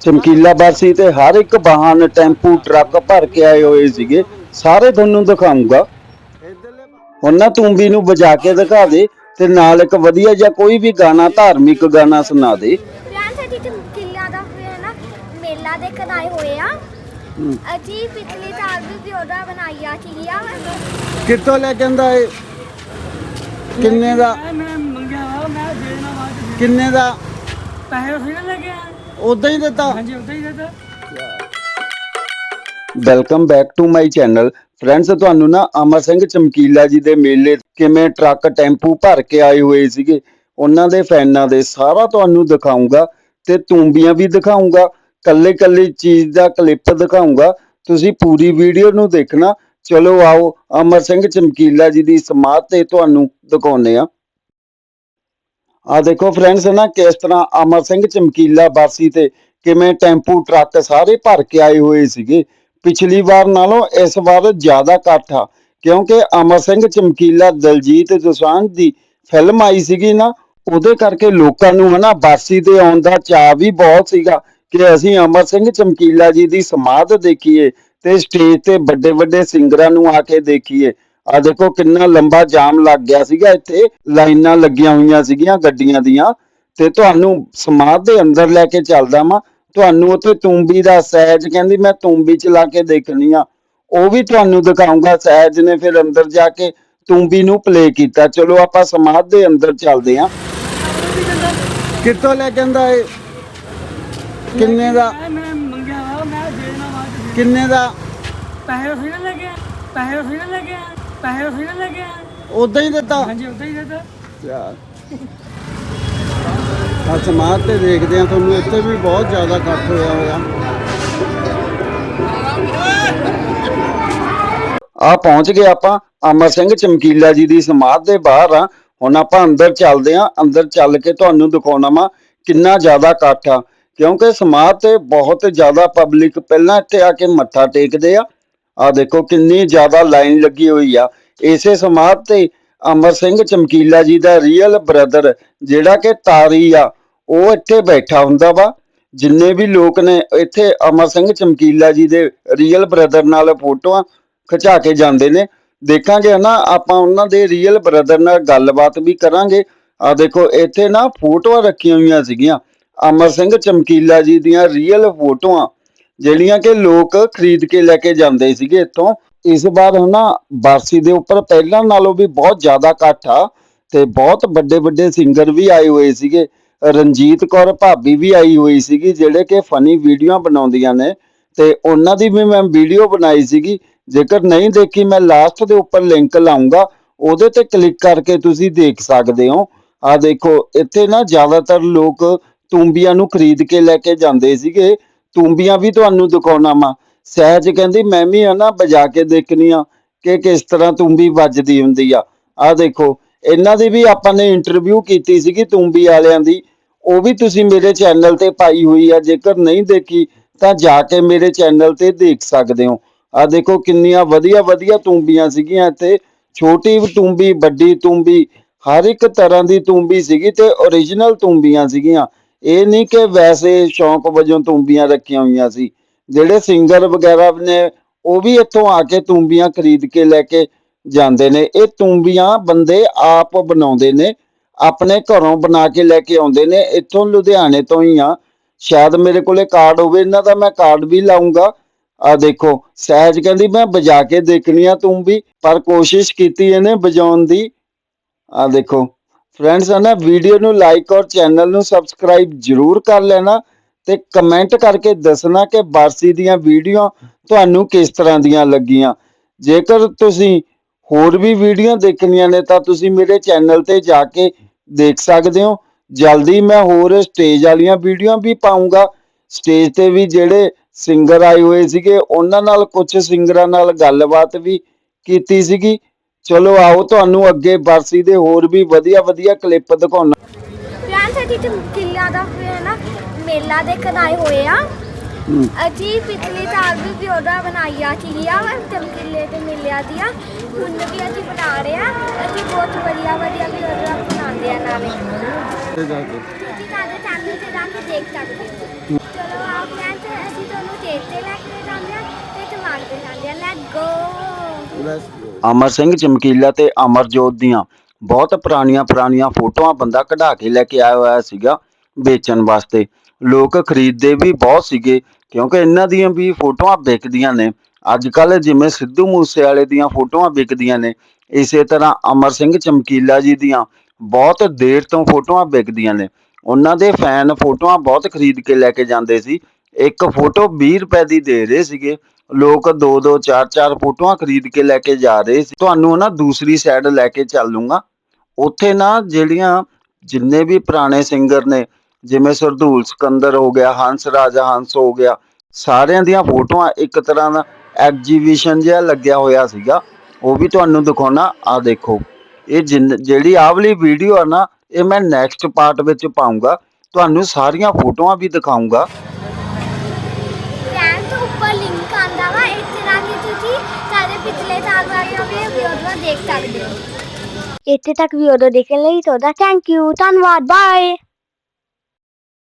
ਚਮਕੀਲਾ ਬਾਸੀ ਤੇ ਹਰ ਇੱਕ ਵਾਹਨ ਟੈਂਪੂ ਟਰੱਕ ਭਰ ਕੇ ਆਏ ਹੋਏ ਸੀਗੇ। ਸਾਰੇ ਤੁਹਾਨੂੰ ਦਿਖਾਉਂਗਾ ਉਹਨਾਂ ਤੂੰਬੀ ਨੂੰ ਵਜਾ ਕੇ ਦਿਖਾ ਦੇ ਤੇ ਨਾਲ ਇੱਕ ਵਧੀਆ ਜਿਹਾ ਕੋਈ ਵੀ ਗਾਣਾ ਧਾਰਮਿਕ ਗਾਣਾ ਸੁਣਾ ਦੇ। ਵਿਆਹ ਸਾਡੀ ਤੇ ਕਿੱਲਿਆਂ ਦਾ ਹੋਇਆ ਨਾ ਮੇਲਾ ਦੇਖਣ ਆਏ ਹੋਏ ਆ। ਅਸੀਂ ਪਿਛਲੇ ਸਾਲ ਵੀ ਵਿਓੜਾ ਬਣਾਇਆ ਸੀਗੀਆਂ ਕਿੱਥੋਂ ਲੈ ਕੇ ਆਂਦਾ ਏ ਕਿੰਨੇ ਦਾ? ਮੈਂ ਮੰਗਿਆ ਵਾ ਮੈਂ ਦੇਣਾ ਵਾ ਤੇ ਕਿੰਨੇ ਦਾ? ਪੈਸੇ ਉਸੇ ਨਾਲ ਲੱਗਿਆ ਉਦਾਂ ਹੀ ਦਿੱਤਾ। ਹਾਂਜੀ ਉਦਾਂ ਹੀ ਦਿੱਤਾ। Welcome back to my channel friends ਤੁਹਾਨੂੰ ਨਾ ਅਮਰ ਸਿੰਘ ਚਮਕੀਲਾ ਜੀ ਦੇ ਮੇਲੇ ਕਿਵੇਂ ਟਰੱਕ ਟੈਂਪੂ ਭਰ ਕੇ ਆਏ ਹੋਏ ਸੀਗੇ ਉਹਨਾਂ ਦੇ ਫੈਨਾਂ ਦੇ ਸਾਰਾ ਤੁਹਾਨੂੰ ਦਿਖਾਉਂਗਾ ਤੇ ਤੂੰਬੀਆਂ ਵੀ ਦਿਖਾਉਂਗਾ ਕੱਲੇ ਕੱਲੇ ਚੀਜ਼ ਦਾ ਕਲਿੱਪ ਦਿਖਾਉਂਗਾ ਤੁਸੀਂ ਪੂਰੀ ਵੀਡੀਓ ਨੂੰ ਦੇਖਣਾ। ਚਲੋ ਆਓ ਅਮਰ ਸਿੰਘ ਚਮਕੀਲਾ ਜੀ ਦੀ ਸਮਾਧ ਤੇ ਤੁਹਾਨੂੰ ਦਿਖਾਉਨੇ ਆ ਆ ਦੇਖੋ ਫਰੈਂਡਸ ਨਾ ਕਿਸ ਤਰ੍ਹਾਂ ਅਮਰ ਸਿੰਘ ਚਮਕੀਲਾ ਬਾਸੀ ਤੇ ਕਿਵੇਂ ਟੈਂਪੂ, ਟਰੱਕ ਸਾਰੇ ਭਰ ਕੇ ਆਏ ਹੋਏ ਸੀਗੇ। ਪਿਛਲੀ ਵਾਰ ਨਾਲੋਂ ਇਸ ਵਾਰ ਜ਼ਿਆਦਾ ਇਕੱਠ ਆ, ਕਿਉਂਕਿ ਅਮਰ ਸਿੰਘ ਚਮਕੀਲਾ ਦਲਜੀਤ ਦੋਸਾਂਝ ਦੀ ਫਿਲਮ ਆਈ ਸੀਗੀ ਨਾ, ਉਹਦੇ ਕਰਕੇ ਲੋਕਾਂ ਨੂੰ ਹਨਾ ਬਾਸੀ ਤੇ ਆਉਣ ਦਾ ਚਾਅ ਵੀ ਬਹੁਤ ਸੀਗਾ ਕਿ ਅਸੀਂ ਅਮਰ ਸਿੰਘ ਚਮਕੀਲਾ ਜੀ ਦੀ ਸਮਾਧ ਦੇਖੀਏ ਤੇ ਸਟੇਜ ਤੇ ਵੱਡੇ ਵੱਡੇ ਸਿੰਗਰਾਂ ਨੂੰ ਆ ਕੇ ਦੇਖੀਏ। ਆ ਦੇਖੋ ਕਿੰਨਾ ਲੰਬਾ ਜਾਮ ਲੱਗ ਗਿਆ ਸੀਗਾ ਇੱਥੇ। ਲਾਈਨਾਂ ਲੱਗੀਆਂ ਹੋਈਆਂ ਸੀਗੀਆਂ ਗੱਡੀਆਂ ਦੀਆਂ। ਤੇ ਤੁਹਾਨੂੰ ਸਮਾਧ ਦੇ ਅੰਦਰ ਲੈ ਕੇ ਚੱਲਦਾ ਵਾਂ। ਤੁਹਾਨੂੰ ਉੱਥੇ ਤੂੰਬੀ ਦਾ ਸਹਿਜ ਕਹਿੰਦੀ ਮੈਂ ਤੂੰਬੀ ਚਲਾ ਕੇ ਦੇਖਣੀ ਆ। ਉਹ ਵੀ ਤੁਹਾਨੂੰ ਦਿਖਾਉਂਗਾ ਸਹਿਜ ਨੇ ਫਿਰ ਅੰਦਰ ਜਾ ਕੇ ਤੂੰਬੀ ਨੂੰ ਪਲੇ ਕੀਤਾ। ਚਲੋ ਆਪਾਂ ਸਮਾਧ ਦੇ ਅੰਦਰ ਚੱਲਦੇ ਆਂ। ਕਿੱਥੋਂ ਲੈ ਕੇ ਆਂਦਾ ਏ ਕਿੰਨੇ ਦਾ? ਮੈਂ ਮੰਗਿਆ ਵਾ ਮੈਂ ਦੇਣਾ ਵਾ ਤੇ ਕਿੰਨੇ ਦਾ? ਪੈਸੇ ਉਸੇ ਨਾਲ ਲੱਗਿਆ ਪੈਸੇ ਉਸੇ ਨਾਲ ਲੱਗਿਆ ਪੈਸੇ ਉਸੇ ਉਦਾਂ ਹੀ ਦਿੱਤਾ। ਹਾਂਜੀ ਉਦਾਂ ਹੀ ਦਿੱਤਾ। ਯਾਰ। ਆ ਸਮਾਧ ਤੇ ਦੇਖਦੇ ਆ ਤੁਹਾਨੂੰ ਇੱਥੇ ਵੀ ਬਹੁਤ ਜ਼ਿਆਦਾ ਇਕੱਠ ਹੋਇਆ ਹੋਇਆ। ਆ ਪਹੁੰਚ ਗਏ ਆਪਾਂ ਅਮਰ ਸਿੰਘ ਚਮਕੀਲਾ ਜੀ ਦੀ ਸਮਾਧ ਦੇ ਬਾਹਰ ਆ। ਹੁਣ ਆਪਾਂ ਅੰਦਰ ਚੱਲਦੇ ਆ ਅੰਦਰ ਚੱਲ ਕੇ ਤੁਹਾਨੂੰ ਦਿਖਾਉਣਾ ਵਾ ਕਿੰਨਾ ਜ਼ਿਆਦਾ ਇਕੱਠ ਆ। ਕਿਉਂਕਿ ਸਮਾਧ ਤੇ ਬਹੁਤ ਜ਼ਿਆਦਾ ਪਬਲਿਕ ਪਹਿਲਾਂ ਇੱਥੇ ਆ ਕੇ ਮੱਥਾ ਟੇਕਦੇ ਆ। ਆ ਦੇਖੋ ਕਿੰਨੀ ਜ਼ਿਆਦਾ ਲਾਈਨ ਲੱਗੀ ਹੋਈ ਆ। ਇਸੇ ਸਮਾਧ ਤੇ ਅਮਰ ਸਿੰਘ ਚਮਕੀਲਾ ਜੀ ਦਾ ਰੀਅਲ ਬ੍ਰਦਰ ਜਿਹੜਾ ਕਿ ਤਾਰੀ ਆ, ਉਹ ਇੱਥੇ ਬੈਠਾ ਹੁੰਦਾ ਵਾ। ਜਿੰਨੇ ਵੀ ਲੋਕ ਨੇ ਇੱਥੇ ਅਮਰ ਸਿੰਘ ਚਮਕੀਲਾ ਜੀ ਦੇ ਰੀਅਲ ਬ੍ਰਦਰ ਨਾਲ ਫੋਟੋਆਂ ਖਿਚਾ ਕੇ ਜਾਂਦੇ ਨੇ। ਦੇਖਾਂਗੇ ਨਾ ਆਪਾਂ ਉਹਨਾਂ ਦੇ ਰੀਅਲ ਬ੍ਰਦਰ ਨਾਲ ਗੱਲਬਾਤ ਵੀ ਕਰਾਂਗੇ। ਆ ਦੇਖੋ, ਇੱਥੇ ਨਾ ਫੋਟੋਆਂ ਰੱਖੀਆਂ ਹੋਈਆਂ ਸੀਗੀਆਂ। ਅਮਰ ਸਿੰਘ ਚਮਕੀਲਾ ਜੀ ਦੀਆਂ ਰੀਅਲ ਫੋਟੋਆਂ। ਜਿਹੜੀਆਂ ਕਿ ਲੋਕ ਖਰੀਦ ਕੇ ਲੈ ਕੇ ਜਾਂਦੇ ਸੀਗੇ ਇੱਥੋਂ, ਇਸ ਵਾਰ ਹਨਾ ਬਾਰਸੀ ਦੇ ਉੱਪਰ ਪਹਿਲਾਂ ਨਾਲੋਂ ਵੀ ਬਹੁਤ ਜ਼ਿਆਦਾ ਇਕੱਠ ਆ ਤੇ ਬਹੁਤ ਵੱਡੇ ਵੱਡੇ ਸਿੰਗਰ ਵੀ ਆਏ ਹੋਏ ਸੀਗੇ, ਰਣਜੀਤ ਕੌਰ ਭਾਬੀ ਵੀ ਆਈ ਹੋਈ ਸੀਗੀ ਜਿਹੜੇ ਕਿ ਫਨੀ ਵੀਡੀਓ ਬਣਾਉਂਦੀਆਂ ਨੇ ਤੇ ਉਹਨਾਂ ਦੀ ਵੀ ਮੈਂ ਵੀਡੀਓ ਬਣਾਈ ਸੀਗੀ, ਜੇਕਰ ਨਹੀਂ ਦੇਖੀ ਮੈਂ ਲਾਸਟ ਦੇ ਉੱਪਰ ਲਿੰਕ ਲਾਉਂਗਾ, ਉਹਦੇ ਤੇ ਕਲਿੱਕ ਕਰਕੇ ਤੁਸੀਂ ਦੇਖ ਸਕਦੇ ਹੋ। ਆ ਦੇਖੋ, ਇੱਥੇ ਨਾ ਜ਼ਿਆਦਾਤਰ ਲੋਕ ਤੂੰਬੀਆਂ ਨੂੰ ਖਰੀਦ ਕੇ ਲੈ ਕੇ ਜਾਂਦੇ ਸੀਗੇ ਤੂੰਬੀਆਂ ਵੀ ਤੁਹਾਨੂੰ ਦਿਖਾਉਣਾ ਵਾ। ਸਹਿਜ ਕਹਿੰਦੀ, ਮੈਂ ਵੀ ਹਨਾ ਵਜਾ ਕੇ ਦੇਖਣੀ ਆ ਕਿ ਕਿਸ ਤਰ੍ਹਾਂ ਤੂੰਬੀ ਵੱਜਦੀ ਹੁੰਦੀ ਆ। ਆ ਦੇਖੋ, ਇਹਨਾਂ ਦੀ ਵੀ ਆਪਾਂ ਨੇ ਇੰਟਰਵਿਊ ਕੀਤੀ ਸੀਗੀ ਤੂੰਬੀ ਵਾਲਿਆਂ ਦੀ। ਉਹ ਵੀ ਤੁਸੀਂ ਮੇਰੇ ਚੈਨਲ ਤੇ ਪਾਈ ਹੋਈ ਆ। ਜੇਕਰ ਨਹੀਂ ਦੇਖੀ, ਤਾਂ ਜਾ ਕੇ ਮੇਰੇ ਚੈਨਲ ਤੇ ਦੇਖ ਸਕਦੇ ਹੋ। ਆ ਦੇਖੋ, ਕਿੰਨੀਆਂ ਵਧੀਆ ਵਧੀਆ ਤੂੰਬੀਆਂ ਸੀਗੀਆਂ ਇੱਥੇ। ਛੋਟੀ ਤੂੰਬੀ, ਵੱਡੀ ਤੂੰਬੀ, ਹਰ ਇੱਕ ਤਰ੍ਹਾਂ ਦੀ ਤੂੰਬੀ ਸੀਗੀ ਤੇ origignal ਤੂੰਬੀਆਂ ਸੀਗੀਆਂ। ਇਹ ਨਹੀਂ ਕਿ ਵੈਸੇ ਸ਼ੌਂਕ ਵਜੋਂ ਤੂੰਬੀਆਂ ਰੱਖੀਆਂ ਹੋਈਆਂ ਸੀ। ਜਿਹੜੇ ਸਿੰਗਰ ਵਗੈਰਾ ਨੇ, ਉਹ ਵੀ ਇੱਥੋਂ ਆ ਕੇ ਤੂੰਬੀਆਂ ਖਰੀਦ ਕੇ ਲੈ ਕੇ ਜਾਂਦੇ ਨੇ। ਇਹ ਤੂੰਬੀਆਂ ਬੰਦੇ ਆਪ ਬਣਾਉਂਦੇ ਨੇ, ਆਪਣੇ ਘਰੋਂ ਬਣਾ ਕੇ ਲੈ ਕੇ ਆਉਂਦੇ ਨੇ। ਇੱਥੋਂ ਲੁਧਿਆਣੇ ਤੋਂ ਹੀ ਆ। ਸ਼ਾਇਦ ਮੇਰੇ ਕੋਲੇ ਕਾਰਡ ਹੋਵੇ, ਇਹਨਾਂ ਦਾ ਮੈਂ ਕਾਰਡ ਵੀ ਲਾਉਂਗਾ ਆ ਦੇਖੋ, ਸਹਿਜ ਕਹਿੰਦੀ, ਮੈਂ ਵਜਾ ਕੇ ਦੇਖਣੀ ਆ ਤੂੰ ਵੀ। ਪਰ ਕੋਸ਼ਿਸ਼ ਕੀਤੀ ਇਹਨੇ ਵਜਾਉਣ ਦੀ। ਆ ਦੇਖੋ। ਫਰੈਂਡਸ ਆ ਵੀਡੀਓ ਨੂੰ ਲਾਈਕ ਔਰ ਚੈਨਲ ਨੂੰ ਸਬਸਕ੍ਰਾਈਬ ਜਰੂਰ ਕਰ ਲੈਣਾ ਤੇ ਕਮੈਂਟ ਕਰਕੇ ਦੱਸਣਾ ਕਿ ਬਾਰਸੀ ਦੀਆਂ ਵੀਡੀਓ ਤੁਹਾਨੂੰ ਕਿਸ ਤਰ੍ਹਾਂ ਦੀਆਂ ਲੱਗੀਆਂ। ਜੇਕਰ ਤੁਸੀਂ ਹੋਰ ਵੀ ਵੀਡੀਓ ਦੇਖਣੀਆਂ ਨੇ ਤਾਂ ਤੁਸੀਂ ਮੇਰੇ ਚੈਨਲ ਤੇ ਜਾ ਕੇ ਦੇਖ ਸਕਦੇ ਹੋ। ਜਲਦੀ ਮੈਂ ਹੋਰ ਸਟੇਜ ਵਾਲੀਆਂ ਵੀਡੀਓ ਵੀ ਪਾਉਂਗਾ ਸਟੇਜ ਤੇ ਵੀ ਜਿਹੜੇ ਸਿੰਗਰ ਆਏ ਹੋਏ ਸੀਗੇ, ਉਹਨਾਂ ਨਾਲ ਕੁਝ ਸਿੰਗਰਾਂ ਨਾਲ ਗੱਲਬਾਤ ਵੀ ਕੀਤੀ ਸੀਗੀ। ਚਲੋ ਆਓ ਤੁਹਾਨੂੰ ਅੱਗੇ ਬਰਸੀ ਦੇ ਹੋਰ ਵੀ ਵਧੀਆ ਵਧੀਆ ਕਲਿੱਪ ਦਿਖਾਉਣਾ। ਵਿਆਹ ਸਾਡੀ ਤੇ ਕਿੱਲਿਆਂ ਦਾ ਹੋਇਆ ਨਾ ਮੇਲਾ ਦੇਖਣ ਆਏ ਹੋਏ ਆ। ਅਸੀਂ ਪਿਛਲੇ ਸਾਲ ਵੀ ਵਿਓੜਾ ਬਣਾਇਆ ਸੀਗੀਆਂ ਚਮਕੀਲੇ ਤੇ ਮੇਲਿਆਂ ਦੀਆਂ। ਹੁਣ ਵੀ ਅਸੀਂ ਬਣਾ ਰਹੇ ਆ। ਅਸੀਂ ਬਹੁਤ ਵਧੀਆ ਵਧੀਆ ਵਿਓੜਾ ਬਣਾਉਂਦੇ ਆ ਨਾਲੇ। ਤੁਸੀਂ ਸਾਡੇ ਚੈਨਲ ਤੇ ਜਾ ਕੇ ਦੇਖ ਸਕਦੇ ਹੋ। ਚਲੋ ਆਪ ਸਟੇਜ ਤੇ ਲੈ ਕੇ ਜਾਂਦੇ ਆ ਤੇ ਦਿਮਾਗ ਤੇ ਜਾਂਦੇ ਆ ਲੈਟ ਗੋ ਅਮਰ ਸਿੰਘ ਚਮਕੀਲਾ ਤੇ ਅਮਰਜੋਤ ਦੀਆਂ ਬਹੁਤ ਪੁਰਾਣੀਆਂ ਪੁਰਾਣੀਆਂ ਫੋਟੋਆਂ ਬੰਦਾ ਕਢਾ ਕੇ ਲੈ ਕੇ ਆਇਆ ਹੋਇਆ ਸੀਗਾ ਵੇਚਣ ਵਾਸਤੇ। ਲੋਕ ਖਰੀਦਦੇ ਵੀ ਬਹੁਤ ਸੀਗੇ, ਕਿਉਂਕਿ ਇਹਨਾਂ ਦੀਆਂ ਵੀ ਫੋਟੋਆਂ ਵਿਕਦੀਆਂ ਨੇ। ਅੱਜ ਕੱਲ ਜਿਵੇਂ ਸਿੱਧੂ ਮੂਸੇਵਾਲੇ ਦੀਆਂ ਫੋਟੋਆਂ ਵਿਕਦੀਆਂ ਨੇ, ਇਸੇ ਤਰ੍ਹਾਂ ਅਮਰ ਸਿੰਘ ਚਮਕੀਲਾ ਜੀ ਦੀਆਂ ਬਹੁਤ ਦੇਰ ਤੋਂ ਫੋਟੋਆਂ ਵਿਕਦੀਆਂ ਨੇ। ਉਹਨਾਂ ਦੇ ਫੈਨ ਫੋਟੋਆਂ ਬਹੁਤ ਖਰੀਦ ਕੇ ਲੈ ਕੇ ਜਾਂਦੇ ਸੀ। ਇੱਕ ਫੋਟੋ 20 ਰੁਪਏ ਦੀ ਦੇ ਰਹੇ ਸੀਗੇ। ਲੋਕ ਦੋ ਦੋ, ਚਾਰ ਚਾਰ ਫੋਟੋਆਂ ਖਰੀਦ ਕੇ ਲੈ ਕੇ ਜਾ ਰਹੇ ਸੀ। ਤੁਹਾਨੂੰ ਨਾ ਦੂਸਰੀ ਸਾਈਡ ਲੈ ਕੇ ਚੱਲੂੰਗਾ ਉੱਥੇ ਨਾ ਜਿਹੜੀਆਂ ਜਿੰਨੇ ਵੀ ਪੁਰਾਣੇ ਸਿੰਗਰ ਨੇ, ਜਿਵੇਂ ਸਰਦੂਲ ਸਿਕੰਦਰ ਹੋ ਗਿਆ, ਹੰਸ ਰਾਜਾ ਹੰਸ ਹੋ ਗਿਆ, ਸਾਰਿਆਂ ਦੀਆਂ ਫੋਟੋਆਂ ਇੱਕ ਤਰ੍ਹਾਂ ਦਾ ਐਗਜੀਬਿਸ਼ਨ ਜਿਹਾ ਲੱਗਿਆ ਹੋਇਆ ਸੀਗਾ। ਉਹ ਵੀ ਤੁਹਾਨੂੰ ਦਿਖਾਉਣਾ। ਆ ਦੇਖੋ, ਇਹ ਜਿੰਨ- ਜਿਹੜੀ ਆਹ ਵਾਲੀ ਵੀਡੀਓ ਆ ਨਾ, ਇਹ ਮੈਂ ਨੈਕਸਟ ਪਾਰਟ ਵਿੱਚ ਪਾਉਂਗਾ ਤੁਹਾਨੂੰ ਸਾਰੀਆਂ ਫੋਟੋਆਂ ਵੀ ਦਿਖਾਉਂਗਾ ਚੈਨਲ ਤੋਂ ਉੱਪਰ ਲਿੰਕ ਆਂਦਾ ਵਾ ਇੱਥੇ ਜਾ ਕੇ ਤੁਸੀਂ ਸਾਰੇ ਪਿਛਲੇ ਸਾਲ ਵਾਲੀਆਂ ਵੀ ਵੀਡੀਓਆਂ ਦੇਖ ਸਕਦੇ ਹੋ। ਇੱਥੇ ਤੱਕ ਵੀਡੀਓ ਦੇਖਣ ਲਈ ਤੁਹਾਡਾ ਥੈਂਕ ਯੂ ਧੰਨਵਾਦ ਬਾਏ